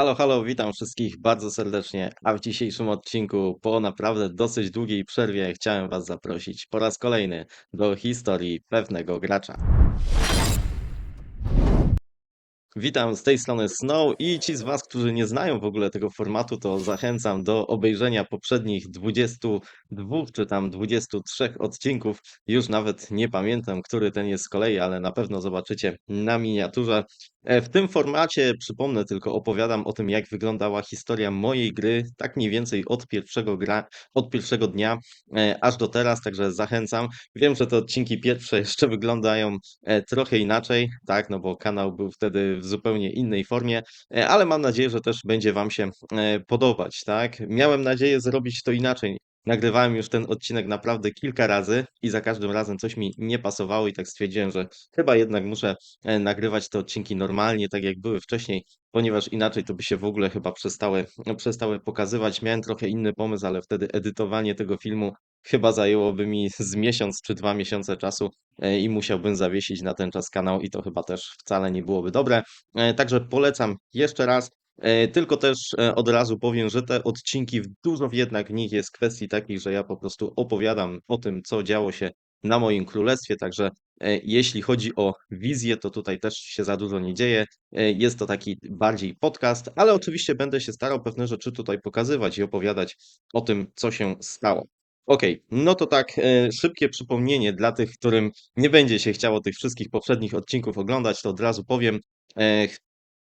Halo, halo, witam wszystkich bardzo serdecznie. A w dzisiejszym odcinku, po naprawdę dosyć długiej przerwie, chciałem Was zaprosić po raz kolejny do historii pewnego gracza. Witam z tej strony Snow i ci z Was, którzy nie znają w ogóle tego formatu, to zachęcam do obejrzenia poprzednich 22 czy tam 23 odcinków. Już nawet nie pamiętam, który ten jest z kolei, ale na pewno zobaczycie na miniaturze. E, W tym formacie, przypomnę tylko, opowiadam o tym, jak wyglądała historia mojej gry, tak mniej więcej od pierwszego, gra, od pierwszego dnia e, aż do teraz, także zachęcam. Wiem, że te odcinki pierwsze jeszcze wyglądają e, trochę inaczej, tak, no bo kanał był wtedy w zupełnie innej formie, e, ale mam nadzieję, że też będzie Wam się e, podobać, tak. Miałem nadzieję zrobić to inaczej. Nagrywałem już ten odcinek naprawdę kilka razy i za każdym razem coś mi nie pasowało i tak stwierdziłem, że chyba jednak muszę e, nagrywać te odcinki normalnie, tak jak były wcześniej, ponieważ inaczej to by się w ogóle chyba przestały, przestały pokazywać. Miałem trochę inny pomysł, ale wtedy edytowanie tego filmu chyba zajęłoby mi z miesiąc czy dwa miesiące czasu e, i musiałbym zawiesić na ten czas kanał i to chyba też wcale nie byłoby dobre. E, Także polecam jeszcze raz. E, Tylko też e, od razu powiem, że te odcinki, w- dużo jednak w nich jest kwestii takich, że ja po prostu opowiadam o tym, co działo się na moim królestwie. Także e, jeśli chodzi o wizję, to tutaj też się za dużo nie dzieje. Jest to taki bardziej podcast, ale oczywiście będę się starał pewne rzeczy tutaj pokazywać i opowiadać o tym, co się stało. Okej, no to tak, szybkie przypomnienie dla tych, którym nie będzie się chciało tych wszystkich poprzednich odcinków oglądać, to od razu powiem,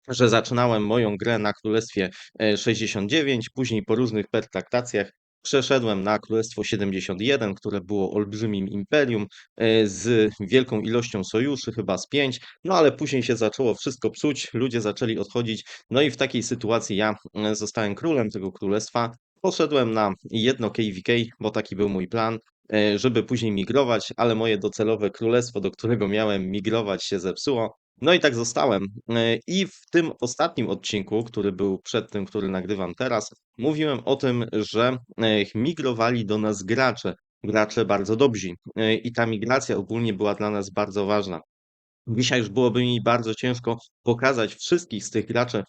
że zaczynałem moją grę na Królestwie e, 69, później po różnych pertraktacjach przeszedłem na Królestwo 71, które było olbrzymim imperium e, z wielką ilością sojuszy, chyba z pięć, no ale później się zaczęło wszystko psuć, ludzie zaczęli odchodzić, no i w takiej sytuacji ja e, zostałem królem tego królestwa. Poszedłem na jedno KVK, bo taki był mój plan, e, żeby później migrować, ale moje docelowe królestwo, do którego miałem migrować, się zepsuło. No i tak zostałem. E, I w tym ostatnim odcinku, który był przed tym, który nagrywam teraz, mówiłem o tym, że e, migrowali do nas gracze, gracze bardzo dobrzy. E, I ta migracja ogólnie była dla nas bardzo ważna. Dzisiaj już byłoby mi bardzo ciężko pokazać wszystkich z tych graczy,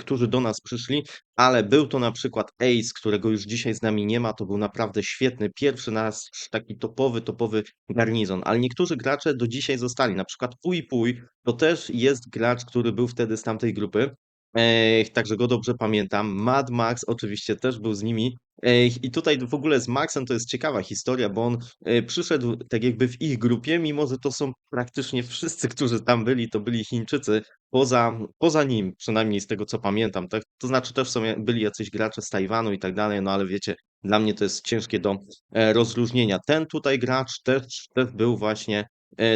którzy do nas przyszli, ale był to na przykład Ace, którego już dzisiaj z nami nie ma. To był naprawdę świetny, pierwszy nasz taki topowy, topowy garnizon. Ale niektórzy gracze do dzisiaj zostali. Na przykład Puj Puj to też jest gracz, który był wtedy z tamtej grupy. E, także go dobrze pamiętam. Mad Max oczywiście też był z nimi. E, I tutaj w ogóle z Maxem to jest ciekawa historia, bo on e, przyszedł tak jakby w ich grupie, mimo że to są praktycznie wszyscy, którzy tam byli, to byli Chińczycy, poza, poza nim, przynajmniej z tego co pamiętam. Tak? To znaczy też są, byli jacyś gracze z Tajwanu i tak dalej, no ale wiecie, dla mnie to jest ciężkie do e, rozróżnienia. Ten tutaj gracz też, też był właśnie, e,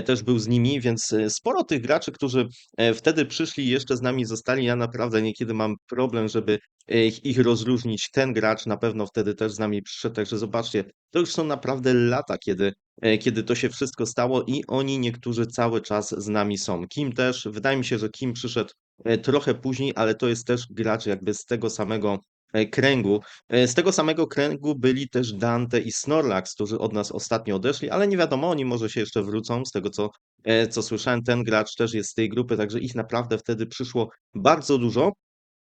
też był z nimi, więc e, sporo tych graczy, którzy e, wtedy przyszli jeszcze z nami zostali, ja naprawdę niekiedy mam problem, żeby e, ich rozróżnić. Ten gracz na pewno wtedy też z nami przyszedł, także zobaczcie, to już są naprawdę lata, kiedy, e, kiedy to się wszystko stało i oni niektórzy cały czas z nami są. Kim też, wydaje mi się, że Kim przyszedł e, trochę później, ale to jest też gracz jakby z tego samego e, kręgu. E, Z tego samego kręgu byli też Dante i Snorlax, którzy od nas ostatnio odeszli, ale nie wiadomo, oni może się jeszcze wrócą, z tego co, e, co słyszałem, ten gracz też jest z tej grupy, także ich naprawdę wtedy przyszło bardzo dużo.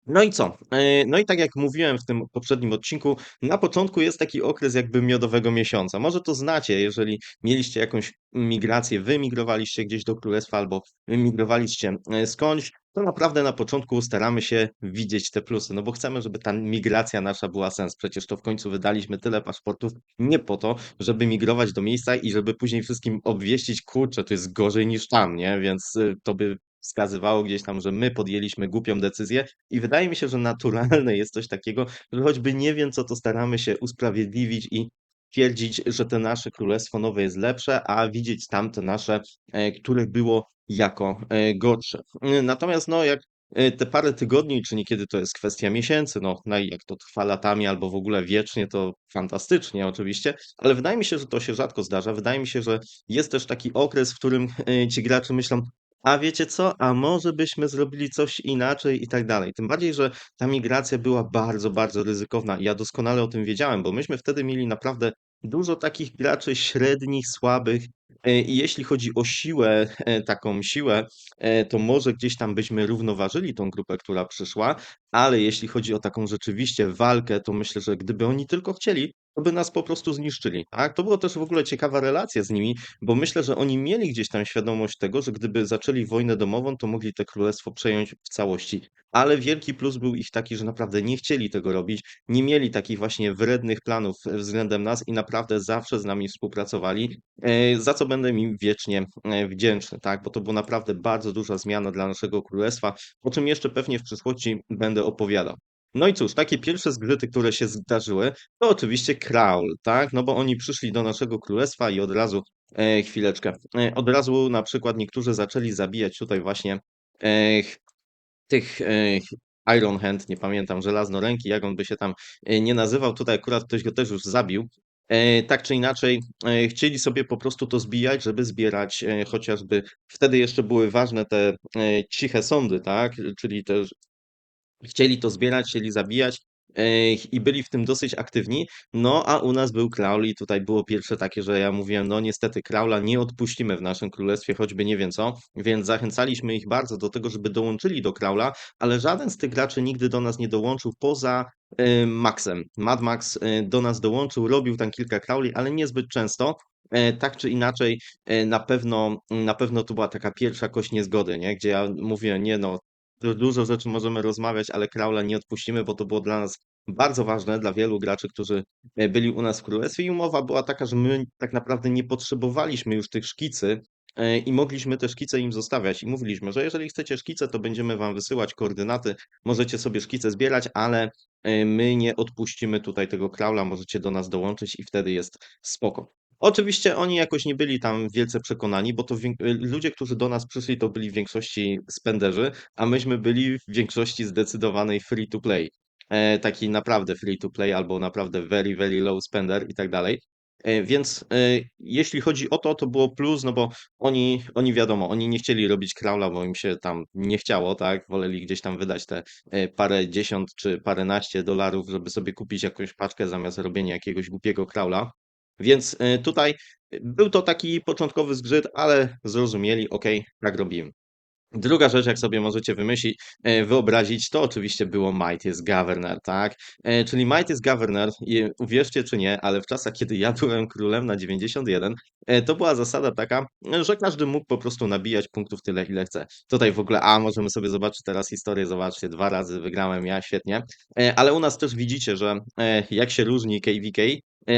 No i co? E, No i tak jak mówiłem w tym poprzednim odcinku, na początku jest taki okres jakby miodowego miesiąca. Może to znacie, jeżeli mieliście jakąś migrację, wymigrowaliście gdzieś do królestwa albo migrowaliście e, skądś, to naprawdę na początku staramy się widzieć te plusy, no bo chcemy, żeby ta migracja nasza była sens. Przecież to w końcu wydaliśmy tyle paszportów nie po to, żeby migrować do miejsca i żeby później wszystkim obwieścić, kurczę, to jest gorzej niż tam, nie? Więc y, to by wskazywało gdzieś tam, że my podjęliśmy głupią decyzję i wydaje mi się, że naturalne jest coś takiego, że choćby nie wiem co, to staramy się usprawiedliwić i twierdzić, że to nasze królestwo nowe jest lepsze, a widzieć tamte nasze, e, które było jako e, gorsze. Natomiast no jak e, te parę tygodni, czy niekiedy to jest kwestia miesięcy, no, no jak to trwa latami albo w ogóle wiecznie, to fantastycznie oczywiście, ale wydaje mi się, że to się rzadko zdarza. Wydaje mi się, że jest też taki okres, w którym ci gracze myślą, a wiecie co? A może byśmy zrobili coś inaczej i tak dalej. Tym bardziej, że ta migracja była bardzo, bardzo ryzykowna ja doskonale o tym wiedziałem, bo myśmy wtedy mieli naprawdę dużo takich graczy średnich, słabych, E, I jeśli chodzi o siłę, e, taką siłę, e, to może gdzieś tam byśmy równoważyli tą grupę, która przyszła, ale jeśli chodzi o taką rzeczywiście walkę, to myślę, że gdyby oni tylko chcieli, to by nas po prostu zniszczyli, tak? To było też w ogóle ciekawa relacja z nimi, bo myślę, że oni mieli gdzieś tam świadomość tego, że gdyby zaczęli wojnę domową, to mogli te królestwo przejąć w całości. Ale wielki plus był ich taki, że naprawdę nie chcieli tego robić, nie mieli takich właśnie wrednych planów względem nas i naprawdę zawsze z nami współpracowali, e, za co będę im wiecznie e, wdzięczny, tak? Bo to była naprawdę bardzo duża zmiana dla naszego królestwa, o czym jeszcze pewnie w przyszłości będę opowiadał. No i cóż, takie pierwsze zgrzyty, które się zdarzyły, to oczywiście Kraul, tak? No bo oni przyszli do naszego królestwa i od razu, e, chwileczkę, e, od razu na przykład niektórzy zaczęli zabijać tutaj właśnie e, tych e, Iron Hand, nie pamiętam, żelaznoręki, jak on by się tam e, nie nazywał. Tutaj akurat ktoś go też już zabił. E, Tak czy inaczej, e, chcieli sobie po prostu to zbijać, żeby zbierać chociażby. Wtedy jeszcze były ważne te ciche sądy, tak? Czyli te Chcieli to zbierać, chcieli zabijać i byli w tym dosyć aktywni. No, a u nas był i tutaj było pierwsze takie, że ja mówiłem, no niestety Kraula nie odpuścimy w naszym królestwie, choćby nie wiem co, więc zachęcaliśmy ich bardzo do tego, żeby dołączyli do Kraula, ale żaden z tych graczy nigdy do nas nie dołączył poza e, Maxem. Mad Max e, do nas dołączył, robił tam kilka Krauli, ale niezbyt często. E, Tak czy inaczej, e, na pewno, na pewno to była taka pierwsza kość niezgody, nie? gdzie ja mówię, nie no, dużo rzeczy możemy rozmawiać, ale Kraula nie odpuścimy, bo to było dla nas bardzo ważne, dla wielu graczy, którzy e, byli u nas w królestwie i umowa była taka, że my tak naprawdę nie potrzebowaliśmy już tych szkicy e, i mogliśmy te szkice im zostawiać i mówiliśmy, że jeżeli chcecie szkice, to będziemy wam wysyłać koordynaty, możecie sobie szkice zbierać, ale e, my nie odpuścimy tutaj tego Kraula, możecie do nas dołączyć i wtedy jest spoko. Oczywiście oni jakoś nie byli tam wielce przekonani, bo to wiek ludzie, którzy do nas przyszli, to byli w większości spenderzy, a myśmy byli w większości zdecydowanej free to play. E, taki naprawdę free to play albo naprawdę very, very low spender i tak dalej. E, Więc e, jeśli chodzi o to, to było plus, no bo oni, oni wiadomo, oni nie chcieli robić kraula, bo im się tam nie chciało, tak? Woleli gdzieś tam wydać te e, parę dziesiąt czy paręnaście dolarów, żeby sobie kupić jakąś paczkę zamiast robienia jakiegoś głupiego kraula. Więc e, tutaj e, był to taki początkowy zgrzyt, ale zrozumieli, ok, tak robimy. Druga rzecz, jak sobie możecie wymyślić, e, wyobrazić, to oczywiście było Might is Governor, tak? Czyli Might is Governor, i uwierzcie czy nie, ale w czasach, kiedy ja byłem królem na 91, e, to była zasada taka, że każdy mógł po prostu nabijać punktów tyle, ile chce. Tutaj w ogóle, a możemy sobie zobaczyć teraz historię, zobaczcie, dwa razy wygrałem ja, świetnie. Ale u nas też widzicie, że jak się różni KVK,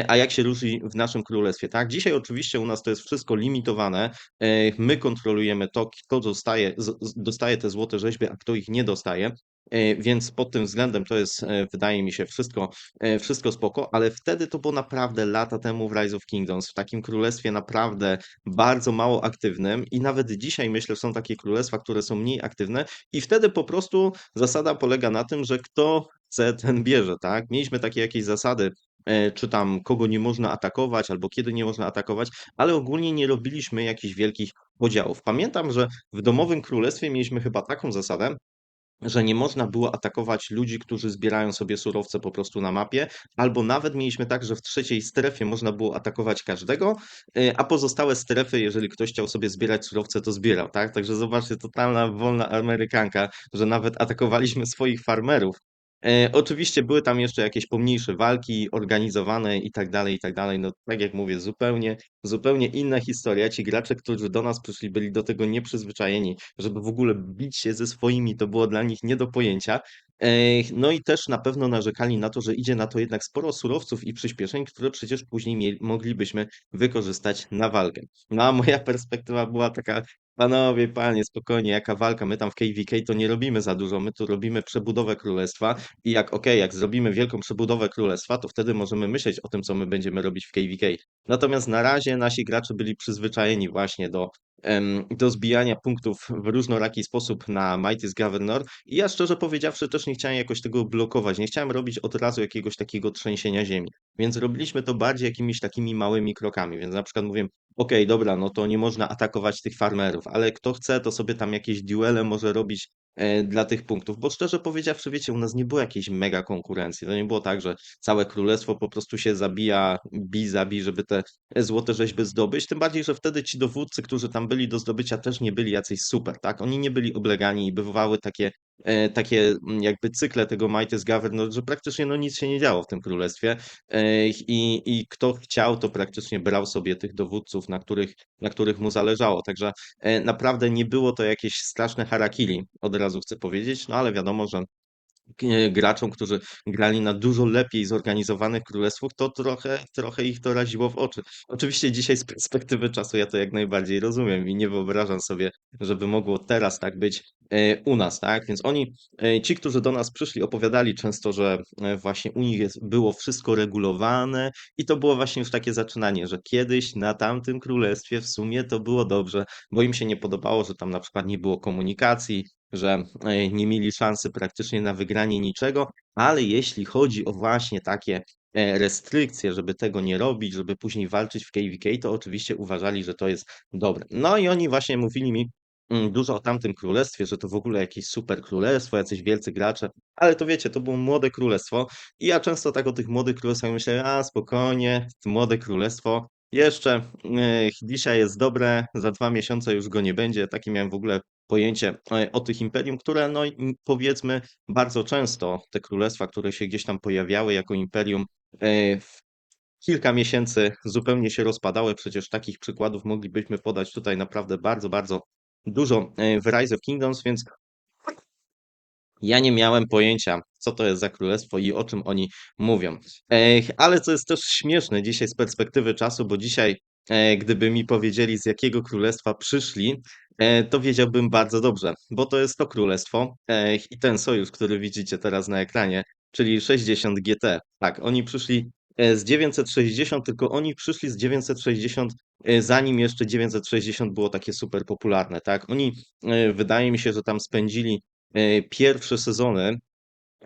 a jak się różni w naszym królestwie, tak? Dzisiaj oczywiście u nas to jest wszystko limitowane, E, My kontrolujemy to, kto dostaje, dostaje te złote rzeźby, a kto ich nie dostaje. E, Więc pod tym względem to jest, e, wydaje mi się, wszystko, e, wszystko spoko, ale wtedy to było naprawdę lata temu w Rise of Kingdoms, w takim królestwie naprawdę bardzo mało aktywnym i nawet dzisiaj myślę, że są takie królestwa, które są mniej aktywne i wtedy po prostu zasada polega na tym, że kto chce, ten bierze, tak? Mieliśmy takie jakieś zasady, e, czy tam kogo nie można atakować, albo kiedy nie można atakować, ale ogólnie nie robiliśmy jakichś wielkich podziałów. Pamiętam, że w Domowym Królestwie mieliśmy chyba taką zasadę, że nie można było atakować ludzi, którzy zbierają sobie surowce po prostu na mapie, albo nawet mieliśmy tak, że w trzeciej strefie można było atakować każdego, y, a pozostałe strefy, jeżeli ktoś chciał sobie zbierać surowce, to zbierał, tak? Także zobaczcie, totalna wolna Amerykanka, że nawet atakowaliśmy swoich farmerów. E, Oczywiście były tam jeszcze jakieś pomniejsze walki organizowane i tak dalej, i tak dalej. No tak jak mówię, zupełnie, zupełnie inna historia. Ci gracze, którzy do nas przyszli, byli do tego nieprzyzwyczajeni, żeby w ogóle bić się ze swoimi, to było dla nich nie do pojęcia. E, No i też na pewno narzekali na to, że idzie na to jednak sporo surowców i przyspieszeń, które przecież później mieli, moglibyśmy wykorzystać na walkę. No a moja perspektywa była taka, Panowie, panie, spokojnie, jaka walka? My tam w KVK to nie robimy za dużo, my tu robimy przebudowę królestwa i jak okej, jak zrobimy wielką przebudowę królestwa, to wtedy możemy myśleć o tym, co my będziemy robić w KVK. Natomiast na razie nasi gracze byli przyzwyczajeni właśnie do, em, do zbijania punktów w różnoraki sposób na Might is Governor i ja szczerze powiedziawszy też nie chciałem jakoś tego blokować, nie chciałem robić od razu jakiegoś takiego trzęsienia ziemi, więc robiliśmy to bardziej jakimiś takimi małymi krokami, więc na przykład mówię, Okej, dobra, no to nie można atakować tych farmerów, ale kto chce, to sobie tam jakieś duele może robić e, dla tych punktów, bo szczerze powiedziawszy, wiecie, u nas nie było jakiejś mega konkurencji. To nie było tak, że całe królestwo po prostu się zabija, bij, zabij, żeby te złote rzeźby zdobyć. Tym bardziej, że wtedy ci dowódcy, którzy tam byli do zdobycia, też nie byli jacyś super, tak? Oni nie byli oblegani i bywały takie takie mm, jakby cykle tego Might is Governor, że praktycznie no nic się nie działo w tym królestwie e, i, i kto chciał, to praktycznie brał sobie tych dowódców, na których, na których mu zależało. Także e, naprawdę nie było to jakieś straszne harakiri, od razu chcę powiedzieć, no ale wiadomo, że e, graczom, którzy grali na dużo lepiej zorganizowanych królestwach, to trochę, trochę ich to raziło w oczy. Oczywiście dzisiaj z perspektywy czasu ja to jak najbardziej rozumiem i nie wyobrażam sobie, żeby mogło teraz tak być e, u nas, tak? Więc oni, e, ci, którzy do nas przyszli, opowiadali często, że e, właśnie u nich jest, było wszystko regulowane i to było właśnie już takie zaczynanie, że kiedyś na tamtym królestwie w sumie to było dobrze, bo im się nie podobało, że tam na przykład nie było komunikacji, że nie mieli szansy praktycznie na wygranie niczego, ale jeśli chodzi o właśnie takie e, restrykcje, żeby tego nie robić, żeby później walczyć w KVK, to oczywiście uważali, że to jest dobre. No i oni właśnie mówili mi mm, dużo o tamtym królestwie, że to w ogóle jakieś super królestwo, jacyś wielcy gracze, ale to wiecie, to było młode królestwo i ja często tak o tych młodych królestwach myślę, a spokojnie, młode królestwo, jeszcze dzisiaj jest dobre, za dwa miesiące już go nie będzie. Takie miałem w ogóle pojęcie e, o tych imperium, które no powiedzmy bardzo często te królestwa, które się gdzieś tam pojawiały jako imperium, e, w kilka miesięcy zupełnie się rozpadały. Przecież takich przykładów moglibyśmy podać tutaj naprawdę bardzo, bardzo dużo e, w Rise of Kingdoms, więc ja nie miałem pojęcia, co to jest za królestwo i o czym oni mówią. Ale co jest też śmieszne dzisiaj z perspektywy czasu, bo dzisiaj, e, gdyby mi powiedzieli, z jakiego królestwa przyszli, e, to wiedziałbym bardzo dobrze, bo to jest to królestwo i ten sojusz, który widzicie teraz na ekranie, czyli 60 GT. Tak, oni przyszli e, z 960, tylko oni przyszli z 960, e, zanim jeszcze 960 było takie super popularne, tak? Oni, wydaje mi się, że tam spędzili pierwsze sezony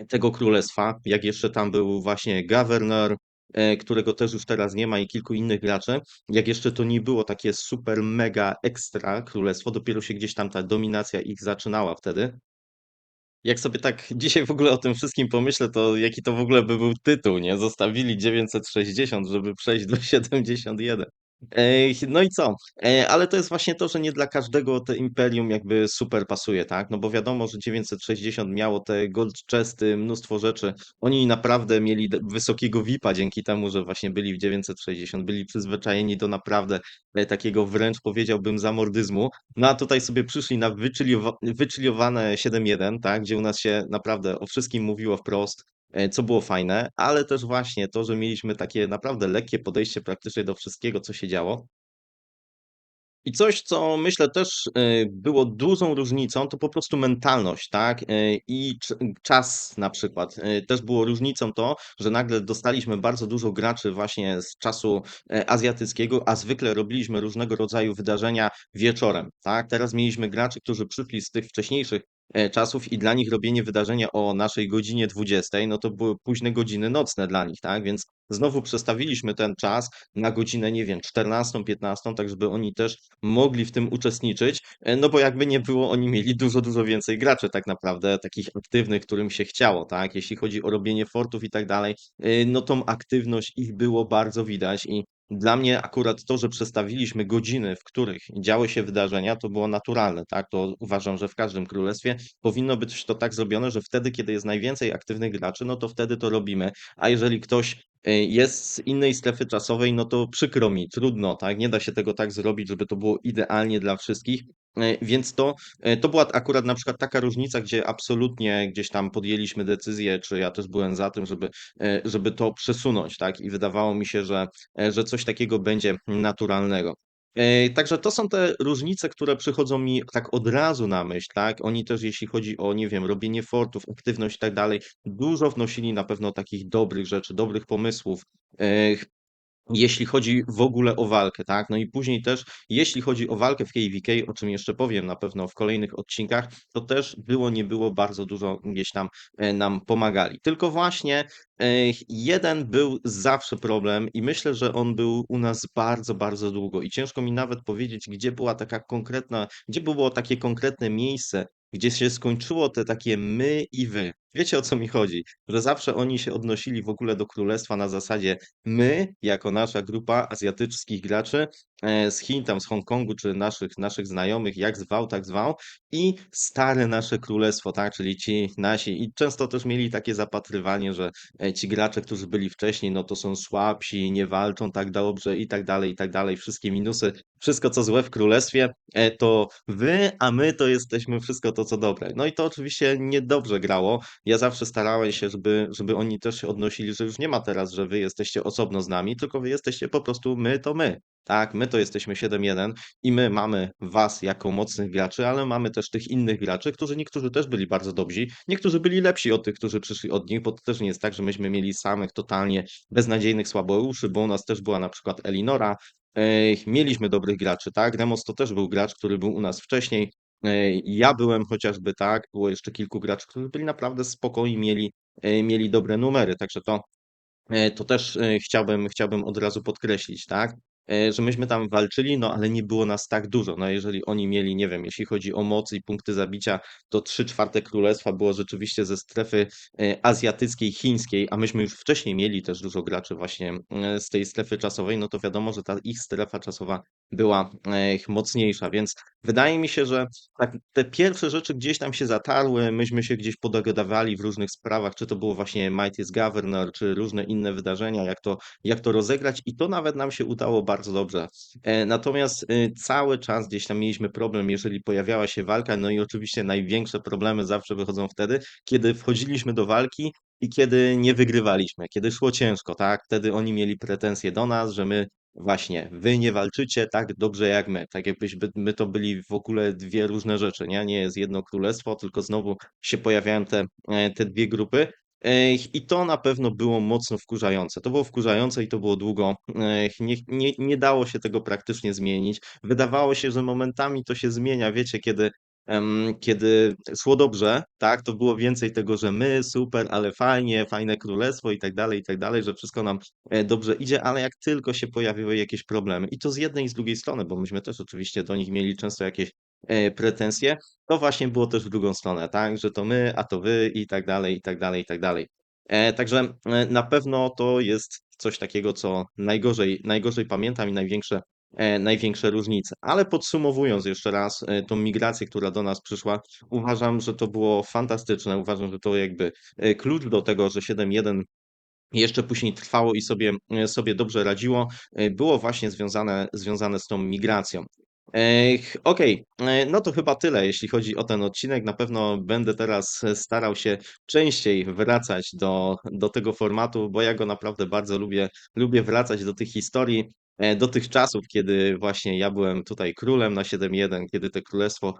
tego królestwa, jak jeszcze tam był właśnie Governor, e, którego też już teraz nie ma i kilku innych graczy, jak jeszcze to nie było takie super mega ekstra królestwo, dopiero się gdzieś tam ta dominacja ich zaczynała wtedy. Jak sobie tak dzisiaj w ogóle o tym wszystkim pomyślę, to jaki to w ogóle by był tytuł, nie? Zostawili 960, żeby przejść do 71. Ej, no i co? E, ale to jest właśnie to, że nie dla każdego te imperium jakby super pasuje, tak? No bo wiadomo, że 960 miało te gold chesty, mnóstwo rzeczy. Oni naprawdę mieli wysokiego VIP-a dzięki temu, że właśnie byli w 960, byli przyzwyczajeni do naprawdę e, takiego wręcz powiedziałbym zamordyzmu. No a tutaj sobie przyszli na wyczyliowa- wyczyliowane 7.1, tak? Gdzie u nas się naprawdę o wszystkim mówiło wprost e, co było fajne, ale też właśnie to, że mieliśmy takie naprawdę lekkie podejście praktycznie do wszystkiego, co się działo. I coś, co myślę też, y, było dużą różnicą, to po prostu mentalność, tak? Y, I cz czas na przykład. Też było różnicą to, że nagle dostaliśmy bardzo dużo graczy właśnie z czasu, e, azjatyckiego, a zwykle robiliśmy różnego rodzaju wydarzenia wieczorem, tak? Teraz mieliśmy graczy, którzy przyszli z tych wcześniejszych, e, czasów i dla nich robienie wydarzenia o naszej godzinie 20, no to były późne godziny nocne dla nich, tak? Więc znowu przestawiliśmy ten czas na godzinę, nie wiem, 14, 15, tak żeby oni też mogli w tym uczestniczyć, e, no bo jakby nie było, oni mieli dużo, dużo więcej graczy tak naprawdę, takich aktywnych, którym się chciało, tak? Jeśli chodzi o robienie fortów i tak dalej, e, no tą aktywność ich było bardzo widać i dla mnie akurat to, że przestawiliśmy godziny, w których działy się wydarzenia, to było naturalne, tak? To uważam, że w każdym królestwie powinno być to tak zrobione, że wtedy, kiedy jest najwięcej aktywnych graczy, no to wtedy to robimy, a jeżeli ktoś e, jest z innej strefy czasowej, no to przykro mi, trudno, tak? Nie da się tego tak zrobić, żeby to było idealnie dla wszystkich. E, Więc to, e, to była akurat na przykład taka różnica, gdzie absolutnie gdzieś tam podjęliśmy decyzję, czy ja też byłem za tym, żeby, e, żeby to przesunąć, tak? I wydawało mi się, że, że coś takiego będzie naturalnego. Także to są te różnice, które przychodzą mi tak od razu na myśl, tak? Oni też, jeśli chodzi o, nie wiem, robienie fortów, aktywność i tak dalej, dużo wnosili na pewno takich dobrych rzeczy, dobrych pomysłów. Jeśli chodzi w ogóle o walkę, tak? No i później też, jeśli chodzi o walkę w KVK, o czym jeszcze powiem na pewno w kolejnych odcinkach, to też było, nie było, bardzo dużo gdzieś tam e, nam pomagali. Tylko właśnie e, jeden był zawsze problem i myślę, że on był u nas bardzo, bardzo długo i ciężko mi nawet powiedzieć, gdzie była taka konkretna, gdzie było takie konkretne miejsce, gdzie się skończyło te takie my i wy. Wiecie o co mi chodzi? Że zawsze oni się odnosili w ogóle do królestwa na zasadzie my, jako nasza grupa azjatyckich graczy e, z Chin, tam z Hongkongu, czy naszych, naszych znajomych, jak zwał, tak zwał, i stare nasze królestwo, tak, czyli ci nasi. I często też mieli takie zapatrywanie, że e, ci gracze, którzy byli wcześniej, no to są słabsi, nie walczą tak dobrze i tak dalej, i tak dalej. Wszystkie minusy, wszystko co złe w królestwie, e, to wy, a my to jesteśmy wszystko to, co dobre. No i to oczywiście niedobrze grało. Ja zawsze starałem się, żeby, żeby oni też się odnosili, że już nie ma teraz, że wy jesteście osobno z nami, tylko wy jesteście po prostu my to my. Tak, my to jesteśmy 7-1 i my mamy was jako mocnych graczy, ale mamy też tych innych graczy, którzy niektórzy też byli bardzo dobrzy, niektórzy byli lepsi od tych, którzy przyszli od nich, bo to też nie jest tak, że myśmy mieli samych totalnie beznadziejnych słabeuszy, bo u nas też była na przykład Elinora, mieliśmy dobrych graczy, tak? Remos to też był gracz, który był u nas wcześniej. Ej, Ja byłem chociażby tak, było jeszcze kilku graczy, którzy byli naprawdę spokojni, mieli, e, mieli dobre numery, także to E, to też e, chciałbym, chciałbym od razu podkreślić, tak? E, Że myśmy tam walczyli, no ale nie było nas tak dużo. No jeżeli oni mieli, nie wiem, jeśli chodzi o moc i punkty zabicia, to 3 czwarte królestwa było rzeczywiście ze strefy azjatyckiej, chińskiej, a myśmy już wcześniej mieli też dużo graczy właśnie z tej strefy czasowej, no to wiadomo, że ta ich strefa czasowa była mocniejsza, więc wydaje mi się, że tak, te pierwsze rzeczy gdzieś tam się zatarły, myśmy się gdzieś podogadywali w różnych sprawach, czy to było właśnie Might is Governor, czy różne inne wydarzenia, jak to, jak to rozegrać i to nawet nam się udało bardzo dobrze. E, Natomiast y, cały czas gdzieś tam mieliśmy problem, jeżeli pojawiała się walka, no i oczywiście największe problemy zawsze wychodzą wtedy, kiedy wchodziliśmy do walki i kiedy nie wygrywaliśmy, kiedy szło ciężko, tak? Wtedy oni mieli pretensje do nas, że my Właśnie, wy nie walczycie tak dobrze jak my. Tak jakbyśmy my to byli w ogóle dwie różne rzeczy, nie? Nie jest jedno królestwo, tylko znowu się pojawiają te, e, te dwie grupy. I to na pewno było mocno wkurzające. To było wkurzające i to było długo. Nie, nie, nie dało się tego praktycznie zmienić. Wydawało się, że momentami to się zmienia. Wiecie, kiedy kiedy szło dobrze, tak, to było więcej tego, że my, super, ale fajnie, fajne królestwo i tak dalej, i tak dalej, że wszystko nam e, dobrze idzie, ale jak tylko się pojawiły jakieś problemy, i to z jednej i z drugiej strony, bo myśmy też oczywiście do nich mieli często jakieś pretensje, to właśnie było też w drugą stronę, tak, że to my, a to wy i tak dalej, i tak dalej, i tak dalej. E, Także e, na pewno to jest coś takiego, co najgorzej, najgorzej pamiętam i największe e, największe różnice. Ale podsumowując jeszcze raz e, tą migrację, która do nas przyszła, uważam, że to było fantastyczne. Uważam, że to jakby e, klucz do tego, że 7.1 jeszcze później trwało i sobie, e, sobie dobrze radziło, e, było właśnie związane, związane z tą migracją. Okej, e, no to chyba tyle, jeśli chodzi o ten odcinek. Na pewno będę teraz starał się częściej wracać do, do tego formatu, bo ja go naprawdę bardzo lubię. Lubię wracać do tych historii, e, do tych czasów, kiedy właśnie ja byłem tutaj królem na 7.1, kiedy to królestwo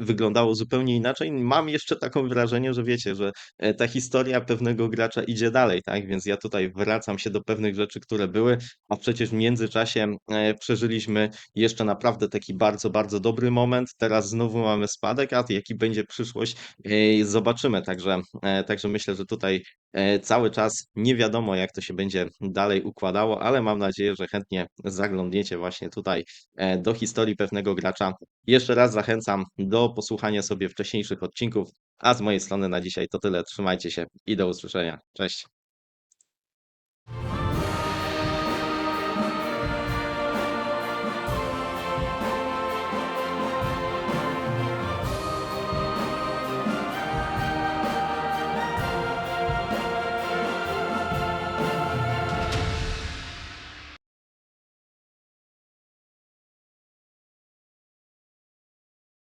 wyglądało zupełnie inaczej. Mam jeszcze taką wrażenie, że wiecie, że e, ta historia pewnego gracza idzie dalej, tak? Więc ja tutaj wracam się do pewnych rzeczy, które były, a przecież w międzyczasie e, przeżyliśmy jeszcze naprawdę taki bardzo, bardzo dobry moment. Teraz znowu mamy spadek, a jaki będzie przyszłość, e, zobaczymy. Także, e, także myślę, że tutaj e, cały czas nie wiadomo, jak to się będzie dalej układało, ale mam nadzieję, że chętnie zaglądniecie właśnie tutaj e, do historii pewnego gracza. Jeszcze raz zachęcam do posłuchania sobie wcześniejszych odcinków, a z mojej strony na dzisiaj to tyle. Trzymajcie się i do usłyszenia. Cześć.